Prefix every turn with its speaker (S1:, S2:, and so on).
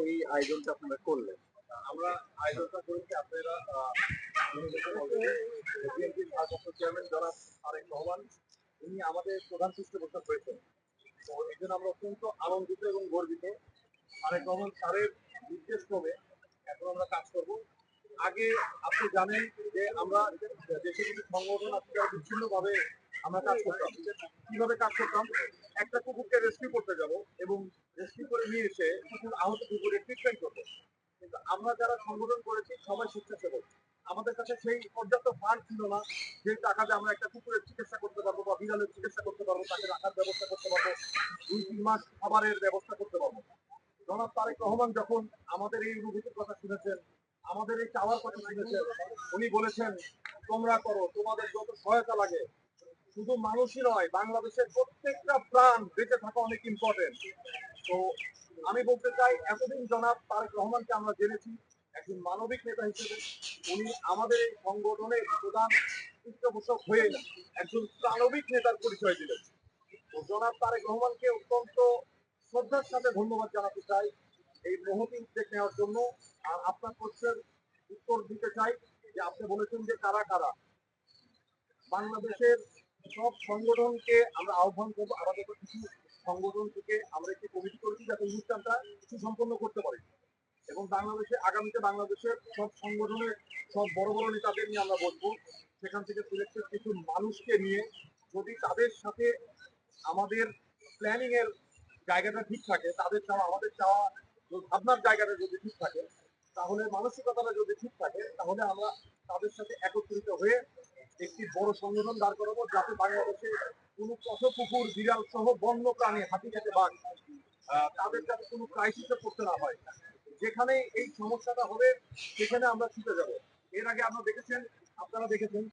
S1: এই আয়োজনটা আপনারা করলেন? আমরা আয়োজনটা করেছি, আপনারা চেয়ারম্যান জনাব তারেক রহমান, উনি আমাদের প্রধান পৃষ্ঠপোষক হয়েছেন। তো এই জন্য আমরা অত্যন্ত আনন্দিত এবং গর্বিত। তারেক রহমান স্যারের নির্দেশ ক্রমে এখন আমরা কাজ করব। আগে আপনি জানেন যে আমরা দেশে কিছু সংগঠন যারা বিচ্ছিন্নভাবে আমরা কাজ করতাম। কীভাবে কাজ করতাম? একটা কুকুরকে রেস্কিউ করতে যাব এবং নিয়ে এসে আহত কুকুরের ট্রিটমেন্ট করব। কিন্তু আমরা যারা সংগঠন করেছি, সবাই স্বেচ্ছাসেবক। আমাদের কাছে সেই পর্যাপ্ত ফান্ড ছিল না যে টাকাতে আমরা একটা কুকুরের চিকিৎসা করতে পারব বা বিড়ালের চিকিৎসা করতে পারব, তাকে রাখার ব্যবস্থা করতে পারব, দুই তিন মাস খাবারের ব্যবস্থা করতে পারব। জনাব তারেক রহমান যখন আমাদের এই অনুভূতির কথা শুনেছেন, আমাদের এই চাওয়ার কথা শুনেছেন, উনি বলেছেন, তোমরা করো, তোমাদের যত সহায়তা লাগে শুধু মানুষই নয়, বাংলাদেশের প্রত্যেকটা প্রাণ বেঁচে থাকা অনেক ইম্পর্টেন্ট তো আমি বলতে চাই, এতদিন জনাব তারেক রহমানকে আমরা জেনেছি, একজন মানবিক নেতা হিসেবে। উনি আমাদের এই সংগঠনের প্রধান পৃষ্ঠপোষক হয়ে একজন প্রাণবিক নেতার পরিচয় দিলেন। তো জনাব তারেক রহমানকে অত্যন্ত শ্রদ্ধার সাথে ধন্যবাদ জানাতে চাই এই মহতি উদ্যোগ নেওয়ার জন্য। আর আপনার প্রশ্নের উত্তর দিতে চাই যে আপনি বলেছেন যে কারা কারা? বাংলাদেশের সব সংগঠনকে আমরা আহ্বান করব, আমাদের কিছু সংগঠন থেকে আমরা একটি কমিটি করেছি যাতে অনুষ্ঠানটা সুসম্পন্ন করতে পারি। এবং বাংলাদেশে, আগামীতে বাংলাদেশের সব সংগঠনের সব বড় বড় নেতাদের নিয়ে আমরা বলব সেখান থেকে সিলেক্টেড কিছু মানুষকে নিয়ে যদি তাদের সাথে আমাদের প্ল্যানিং এর জায়গাটা ঠিক থাকে, তাদের চাওয়া, আমাদের চাওয়া ভাবনার জায়গাটা যদি ঠিক থাকে, তাহলে মানসিকতাটা যদি ঠিক থাকে, তাহলে আমরা তাদের সাথে একত্রিত হয়ে একটি বড় সংগঠন দাঁড় করাবো, যাতে বাংলাদেশে কোনো পথ কুকুর বিড়াল সহ বন্য প্রাণী হাতি খেতে বাঘ তাদের যাতে কোনো ক্রাইসিসে পড়তে না হয়। যেখানে এই সমস্যাটা হবে, সেখানে আমরা ছুটে যাব। এর আগে আপনারা দেখেছেন আপনারা দেখেছেন